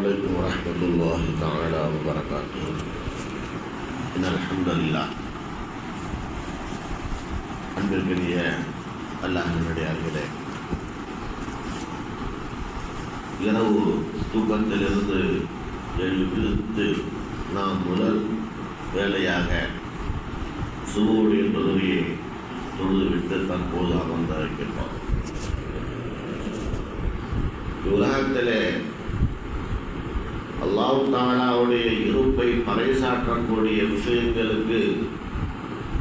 عليكم ورحمة الله تعالى وبركاته إن الحمد لله அன்பிற்கினிய அல்லாஹினுடையார்களே இரவு தூக்கத்திலிருந்து எழுப்பித்து நாம் முதல் வேலையாக சுபுடைய தொழுகையை தொழுதுவிட்டு தற்போது அமர்ந்திருக்கின்றோம் உலகத்திலே அல்லாஹ் தாலாவுடைய இருப்பை பறைசாற்றக்கூடிய விஷயங்களுக்கு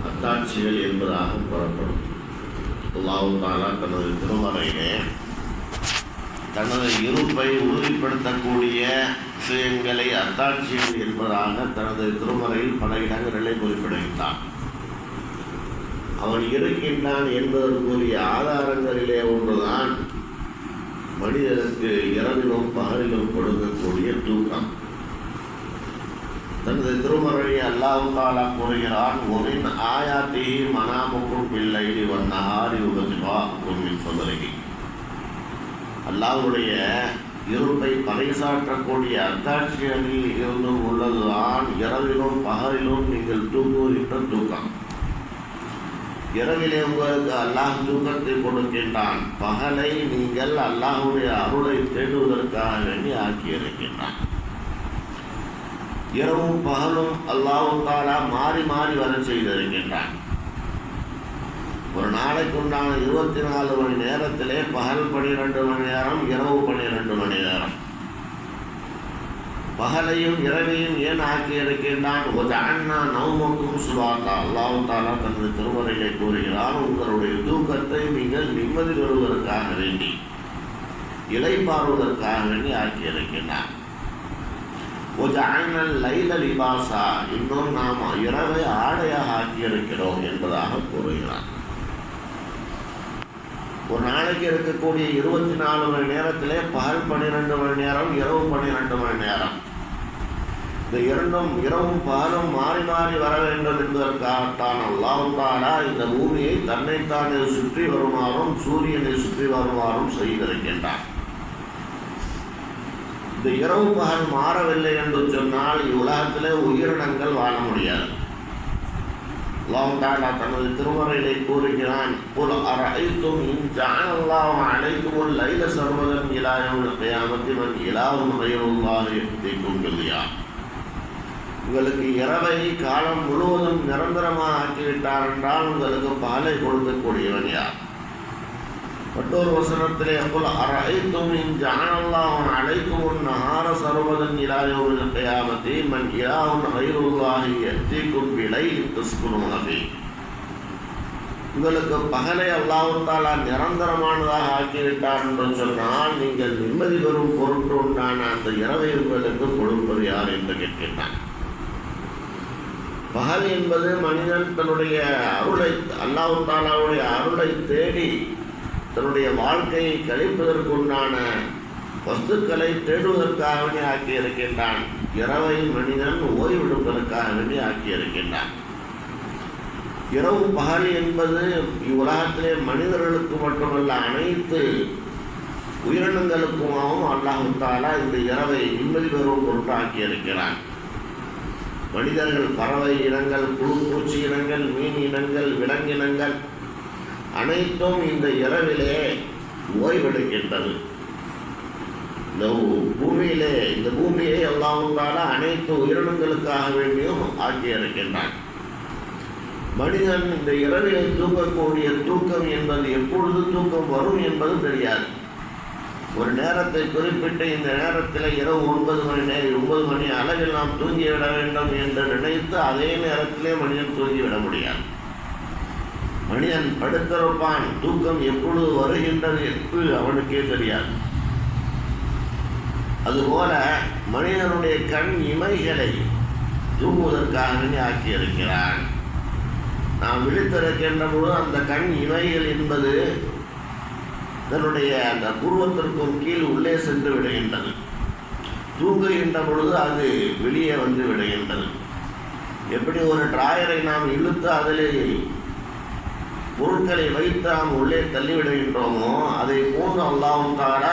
அத்தாட்சிகள் என்பதாக கூறப்படும் அல்லாஹ் தாலா தனது திருமறையிலே தனது இருப்பை உறுதிப்படுத்தக்கூடிய விஷயங்களை அத்தாட்சிகள் என்பதாக தனது திருமறையில் பல இடங்களிலே குறிப்பிடுகின்றான். அவன் இருக்கின்றான் என்பதற்குரிய ஆதாரங்களிலே ஒன்றுதான் மனிதனுக்கு இரவிலும் பகலிலும் கொடுக்கக்கூடிய தூக்கம். தனது திருமறையை அல்லாஹ் கூறுகிறான் ஒரின் ஆயாத்தி மனாமுக்கும் பிள்ளை வண்ணாரி உபஜிவா உண்மின் சொல்லுகி அல்லாவுடைய இருப்பை பறைசாற்றக்கூடிய அத்தாட்சிகளில் இருந்தும் உள்ளதுதான் இரவிலும் பகலிலும் நீங்கள் தூங்குகின்ற தூக்கம். இரவிலே உங்களுக்கு அல்லாஹ் தூக்கத்தை கொடுக்கின்றான். பகலை நீங்கள் அல்லாஹுடைய அருளை தேடுவதற்காக வேண்டி ஆக்கியிருக்கின்றான். இரவும் பகலும் அல்லாஹு தாலா மாறி மாறி வர செய்திருக்கின்றான். ஒரு நாளைக்கு உண்டான இருபத்தி நாலு மணி நேரத்திலே பகல் பனிரெண்டு மணி நேரம் இரவு பனிரெண்டு மணி நேரம். பகலையும் இரவையும் ஏன் ஆக்கி இருக்கின்றான் ஒரு அண்ணா நவமுக்கும் சுபாத்தா அல்லாஹு தாலா தனது திருமறையை கூறுகிறார் உங்களுடைய தூக்கத்தை நீங்கள் நிம்மதி பெறுவதற்காக வேண்டி இலைப்பாறுவதற்காக வேண்டி ஆக்கி இருக்கின்றான் ஒரு அண்ணன் லைல லிபாசா இன்னும் நாம் இரவை ஆடையாக ஆக்கியிருக்கிறோம் என்பதாக கூறுகிறான். ஒரு நாளைக்கு இருக்கக்கூடிய இருபத்தி நாலு மணி நேரத்திலே பகல் பன்னிரெண்டு மணி நேரம் இரவு பன்னிரெண்டு மணி நேரம். இந்த இரண்டும் இரவும் பகலும் மாறி மாறி வர வேண்டும் என்பதற்காகத்தான் அல்லாஹாலா இந்த பூமியை தன்னைத்தானே சுற்றி வருமாறும் சூரியனை சுற்றி வருமாறும் செய்திருக்கின்றான். இந்த இரவு பகல் மாறவில்லை என்று சொன்னால் இவ்வுலகத்திலே உயிரினங்கள் வாழ முடியாது. அல்லாஹாலா தனது திருமறையிலே கூறுகிறான் குல் அரைத்தும் இன் ஜஅனல்லாஹு லைல சர்வதன் இலா யௌமில் கியாமத்தி மன் இலாஹும் கைருல்லாஹி உங்களுக்கு இரவை காலம் முழுவதும் நிரந்தரமாக ஆக்கிவிட்டார் என்றால் உங்களுக்கு பாலை கொடுக்கக்கூடியவன் யார்? மற்றொரு வசனத்திலே குல் அரைத்தும் இன் அழைத்தும் உன் ஆர சர்வதன் இலா யௌமில் கியாமத்தி மன் இலாஹும் கைருல்லாஹி எத்திக்கும் விலை தஸ்குனூன உங்களுக்கு பகலை அல்லாஹாலா நிரந்தரமானதாக ஆக்கிவிட்டார் என்று சொன்னால் நீங்கள் நிம்மதி பெறும் பொருட்டு உண்டான அந்த இரவை உங்களுக்கு கொடுப்பது யார் என்று கேட்கின்றான். பகல் என்பது மனிதன் தன்னுடைய அருளை அல்லாஹு தாலாவுடைய அருளை தேடி தன்னுடைய வாழ்க்கையை கழிப்பதற்குண்டான வஸ்துக்களை தேடுவதற்காக வேண்டி ஆக்கியிருக்கின்றான். இரவை மனிதன் ஓய்வெடுப்பதற்காக வேண்டி ஆக்கியிருக்கின்றான். இரவு பகல் என்பது இவ்வுலகத்திலே மனிதர்களுக்கு மட்டுமல்ல அனைத்து உயிரினங்களுக்குமாவும் அல்லாஹு தாலா இந்த இரவை நிம்மதி பெறும் பொருட்டு ஆக்கியிருக்கிறான் மனிதர்கள் பறவை இனங்கள் புழு பூச்சி இனங்கள் மீன் இனங்கள் விலங்கினங்கள் அனைத்தும் இந்த இரவிலே ஓய்வெடுக்கின்றது. இந்த பூமியிலே இந்த பூமியை அல்லாஹால அனைத்து உயிரினங்களுக்காக வேண்டியும் ஆக்கியிருக்கின்றான். மனிதன் இந்த இரவிலே தூக்கக்கூடிய தூக்கம் என்பது எப்பொழுது தூக்கம் வரும் என்பது தெரியாது. ஒரு நேரத்தை குறிப்பிட்டு இந்த நேரத்தில் இரவு ஒன்பது மணி நேரம் ஒன்பது மணி அளவில் நாம் தூங்கிவிட வேண்டும் என்று நினைத்து அதே நேரத்திலே மனிதன் தூங்கிவிட முடியாது. மனிதன் படுத்திருப்பான் தூக்கம் எப்பொழுது வருகின்றது என்று அவனுக்கே தெரியாது. அதுபோல மனிதனுடைய கண் இமைகளை தூங்குவதற்காகவே ஆக்கியிருக்கிறான். நாம் விழித்திருக்கின்ற பொழுது அந்த கண் இமைகள் என்பது தன்னுடைய அந்த புருவத்திற்கும் கீழ் உள்ளே சென்று விடுகின்றது. தூங்குகின்ற பொழுது அது வெளியே வந்து விடுகின்றது. எப்படி ஒரு டிராயரை நாம் இழுத்து அதிலே பொருட்களை வைத்து நாம் உள்ளே தள்ளிவிடுகின்றோமோ அதை போன்று அல்லாவும் தார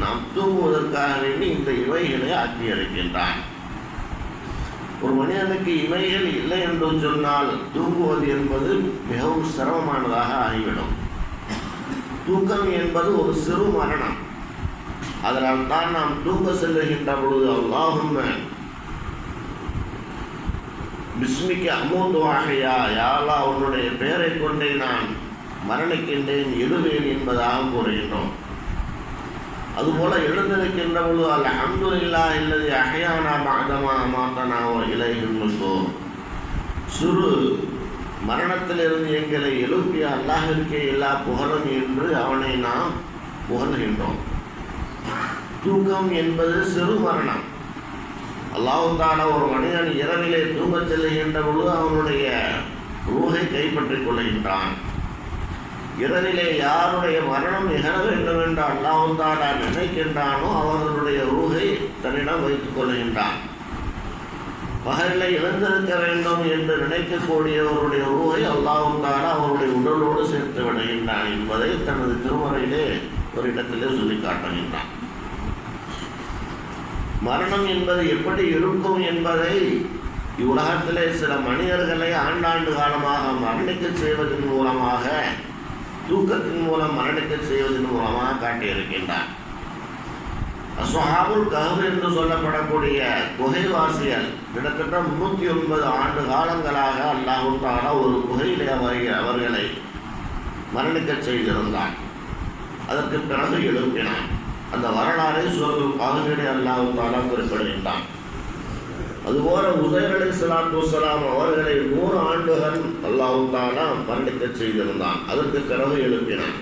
நாம் தூங்குவதற்காக வேண்டி இந்த இவைகளை ஆக்கி இருக்கின்றான் ஒரு மனிதனுக்கு இவைகள் இல்லை என்று சொன்னால் தூங்குவது என்பது மிகவும் சிரமமானதாக ஆகிவிடும். தூக்கம் என்பது ஒரு சிறு மரணம். அதனால் தான் நாம் தூங்க செல்லுகின்ற பொழுது அல்லாஹும் பிஸ்மிக்க அமூத்துவாகையா யாலா உன்னுடைய பெயரை கொண்டே நான் மரணிக்கின்றேன் எழுவேன் என்பதாக கூறுகின்றோம். அதுபோல எழுந்திருக்கின்ற பொழுது அல்ல அன்புல்லா இல்லது அகையானா மாதமா மாத்தனாவோ இலைகின்றோ சிறு மரணத்திலிருந்து எங்களை எழுப்பிய அல்லாஹிற்கே எல்லா புகழும் என்று அவனை நாம் புகழ்கின்றோம். தூக்கம் என்பது சிறு மரணம். அல்லாஹால ஒரு மனிதன் இரவிலே தூங்கச் செல்கின்ற பொழுது அவனுடைய ரூகை கைப்பற்றிக் கொள்கின்றான். இரவிலே யாருடைய மரணம் நிகழ வேண்டும் என்று அல்லாஹாலா நினைக்கின்றானோ அவர்களுடைய ரூகை தன்னிடம் வைத்துக் கொள்கின்றான். பகலில் எழுந்திருக்க வேண்டும் என்று நினைக்கக்கூடியவருடைய ரூகை அல்லாஹாலா அவருடைய உடலோடு சேர்த்து விடுகின்றான் என்பதை தனது திருமறையிலே ஒரு இடத்திலே சொல்லி காட்டுகின்றான் மரணம் என்பது எப்படி இருக்கும் என்பதை இவ்வுலகத்திலே சில மனிதர்களை ஆண்டாண்டு காலமாக மரணிக்க செய்வதன் மூலமாக தூக்கத்தின் மூலம் மரணிக்க செய்வதன் மூலமாக காட்டியிருக்கின்றான். அசுஹாபுல் கஹர் என்று சொல்லப்படக்கூடிய குகைவாசியர் கிட்டத்தட்ட முன்னூற்றி ஒன்பது ஆண்டு காலங்களாக அல்லாஹு ஒரு குகையிலே அவர்கள் அவர்களை மரணிக்க செய்திருந்தான். அதற்கு பிறகு எழுப்பினான். அந்த வரலாறை சூரத்தில் பாகுபேடி அல்லாஹு குறிப்பிடுகின்றான். அதுபோல உதயர் அலி சலாத்து வசலாம் அவர்களை நூறு ஆண்டுகள் அல்லாஹு மரணிக்கச் மரணிக்க செய்திருந்தான். அதற்கு பிறகு எழுப்பினான்.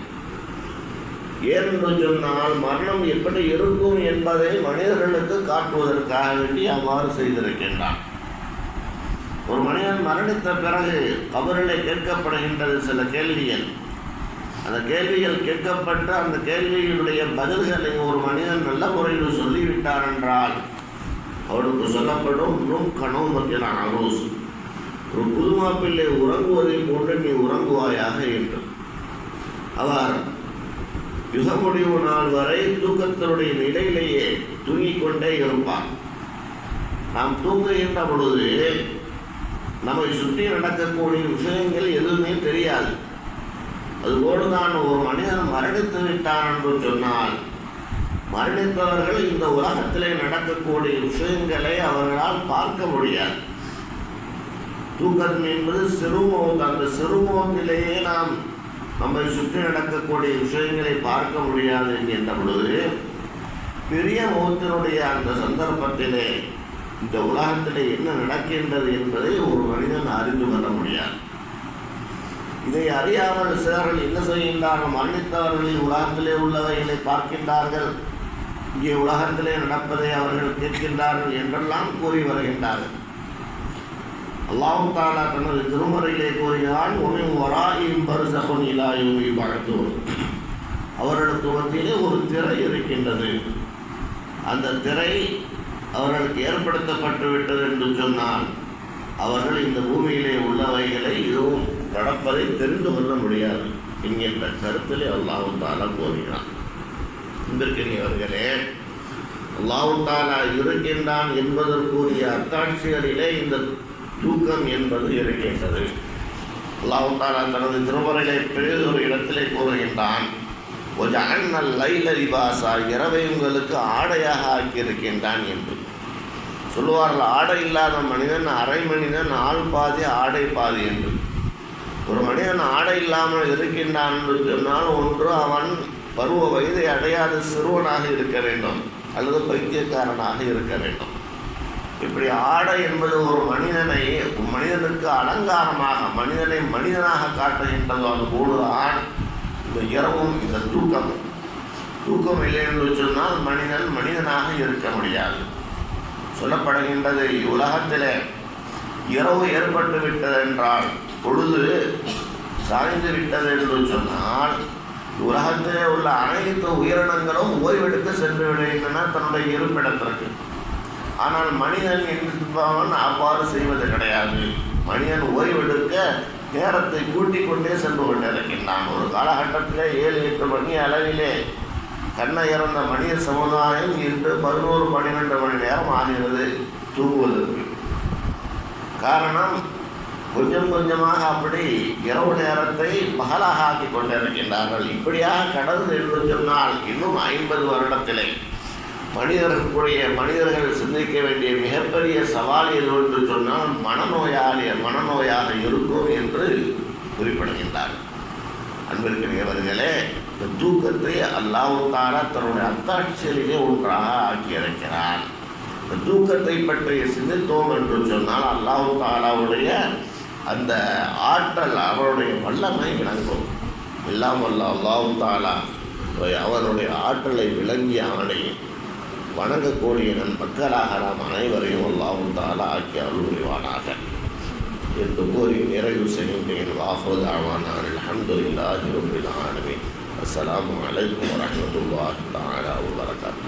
ஏனென்று சொன்னால் மரணம் எப்படி இருக்கும் என்பதை மனிதர்களுக்கு காட்டுவதற்காக வேண்டி அவ்வாறு செய்திருக்கின்றான். ஒரு மனிதன் மரணித்த பிறகு கபரிலே கேட்கப்படுகின்றது சில கேள்விகள். அந்த கேள்விகள் கேட்கப்பட்டு அந்த கேள்விகளுடைய பதில்களை ஒரு மனிதன் நல்ல முறையில் சொல்லிவிட்டார் என்றால் அவனுக்கு சொல்லப்படும் நும் கனவுமத்தின் அரோஸ் ஒரு புதுமாப்பிள்ளை உறங்குவதை போன்று நீ உறங்குவாயாக என்று. அவர் யுக முடிவு நாள் வரை தூக்கத்தினுடைய நிலையிலேயே தூங்கிக் கொண்டே இருப்பான் நாம் தூங்குகின்ற பொழுது நம்மை சுற்றி நடக்கக்கூடிய விஷயங்கள் எதுவுமே தெரியாது. அதுபோல தான் ஒரு மனிதன் மரணித்து விட்டான் என்று சொன்னால் மரணித்தவர்கள் இந்த உலகத்திலே நடக்கக்கூடிய விஷயங்களை அவர்களால் பார்க்க முடியாது. தூக்கம் என்பது சிறுமோகம். அந்த சிறுமோகத்திலேயே நாம் நம்மை சுற்றி நடக்கக்கூடிய விஷயங்களை பார்க்க முடியாது என்கின்ற பொழுது பெரிய முகத்தினுடைய அந்த சந்தர்ப்பத்திலே இந்த உலகத்திலே என்ன நடக்கின்றது என்பதை ஒரு மனிதன் அறிந்து கொள்ள முடியாது. இதை அறியாமல் சிலர்கள் என்ன செய்கின்றார்கள்? மரணித்தவர்களின் உலகத்திலே உள்ளவைகளை பார்க்கின்றார்கள். இங்கே உலகத்திலே நடப்பதை அவர்கள் கேட்கின்றார்கள் என்றெல்லாம் கூறி வருகின்றார்கள். அல்லாஹு தாலா தனது திருமுறையிலே கூறுகிறான் உமின் வராயின் பரிசகன் இலாயுமி பழத்தோர் அவர்களுக்கு மத்தியிலே ஒரு திரை இருக்கின்றது. அந்த திரை அவர்களுக்கு ஏற்படுத்தப்பட்டு விட்டது என்று சொன்னால் அவர்கள் இந்த பூமியிலே உள்ளவைகளை இதுவும் நடப்பதை தெரிந்து கொள்ள முடியாது என்கின்ற கருத்திலே அல்லாஹு தாலா கூறுகிறான். இன்றிருக்கிறவர்களே அல்லாஹு தாலா இருக்கின்றான் என்பதற்குரிய அத்தாட்சிகளிலே இந்த தூக்கம் என்பது இருக்கின்றது அல்லாஹு தனது திருமறைகளை பெரியதொரு இடத்திலே கூறுகின்றான். ஒரு அண்ணல் லைல லிபாசா இரவை உங்களுக்கு ஆடையாக ஆக்கியிருக்கின்றான் என்று. சொல்லுவார்கள் ஆடை இல்லாத மனிதன் அரை மனிதன் ஆள் பாதி ஆடை பாதி என்று. ஒரு மனிதன் ஆடை இல்லாமல் இருக்கின்றான் என்று சொன்னால் ஒன்று அவன் பருவ வயதை அடையாத சிறுவனாக இருக்க வேண்டும் அல்லது பைத்தியக்காரனாக இருக்க வேண்டும். இப்படி ஆடை என்பது ஒரு மனிதனை மனிதனுக்கு அலங்காரமாக மனிதனை மனிதனாக காட்டுகின்றது அது போடுதான் இந்த இரவும் இந்த தூக்கமும் தூக்கம் இல்லை என்று சொன்னால் மனிதன் மனிதனாக இருக்க முடியாது. சொல்லப்படுகின்றது உலகத்திலே இரவு ஏற்பட்டு விட்டது என்றால் பொழுது சாய்ந்து விட்டது என்று சொன்னால் உலகத்திலே உள்ள அனைத்து உயிரினங்களும் ஓய்வெடுத்து சென்று விடுகின்றன தன்னுடைய இருப்பிடத்திற்கு. ஆனால் மனிதன் என்பவன் அவ்வாறு செய்வது கிடையாது. மனிதன் ஓய்வெடுக்க நேரத்தை கூட்டிக் கொண்டே சென்று கொண்டிருக்கின்றான். ஒரு காலகட்டத்திலே ஏழு எட்டு மணி அளவிலே கண்ணை இறந்த மனித சமுதாயம் இன்று பதினோரு பன்னிரெண்டு மணி நேரம் ஆகிறது தூங்குவதற்கு. காரணம் கொஞ்சம் கொஞ்சமாக அப்படி இரவு நேரத்தை பகலாக ஆக்கி கொண்டிருக்கின்றார்கள். இப்படியாக கடந்து என்று சொன்னால் இன்னும் ஐம்பது வருடத்திலே மனிதர்களுடைய மனிதர்கள் சிந்திக்க வேண்டிய மிகப்பெரிய சவால் எது என்று சொன்னால் மனநோயாளிய மனநோயாக இருக்கும் என்று குறிப்பிடுகின்றார். அன்பிற்குரியவர்களே இந்த தூக்கத்தை அல்லாஹு தன்னுடைய அத்தாட்சியிலேயே ஒன்றாக ஆக்கியிருக்கிறார் இந்த தூக்கத்தை பற்றிய சிந்தித்தோம் என்று சொன்னால் அல்லாஹு தாலாவுடைய அந்த ஆற்றல் அவருடைய வல்லமை விளங்கும். எல்லாம் வல்ல அல்லாஹு தாலா அவனுடைய ஆற்றலை விளங்கி அவனை வணங்கக்கூடிய நன் மக்களாக நாம் அனைவரையும் அல்லாவும் தாலா ஆக்கி அருள் புரிவானாக என்று கூறி நிறைவு செய்கின்றேன். வாஹோதாவான ஆவானான் அலமதுல்லாஹி ரபில் ஆலமீன். அஸ்ஸலாமு அலைக்கும் வரஹ்மத்துல்லாஹி தஆலா வபரகாத்துஹு.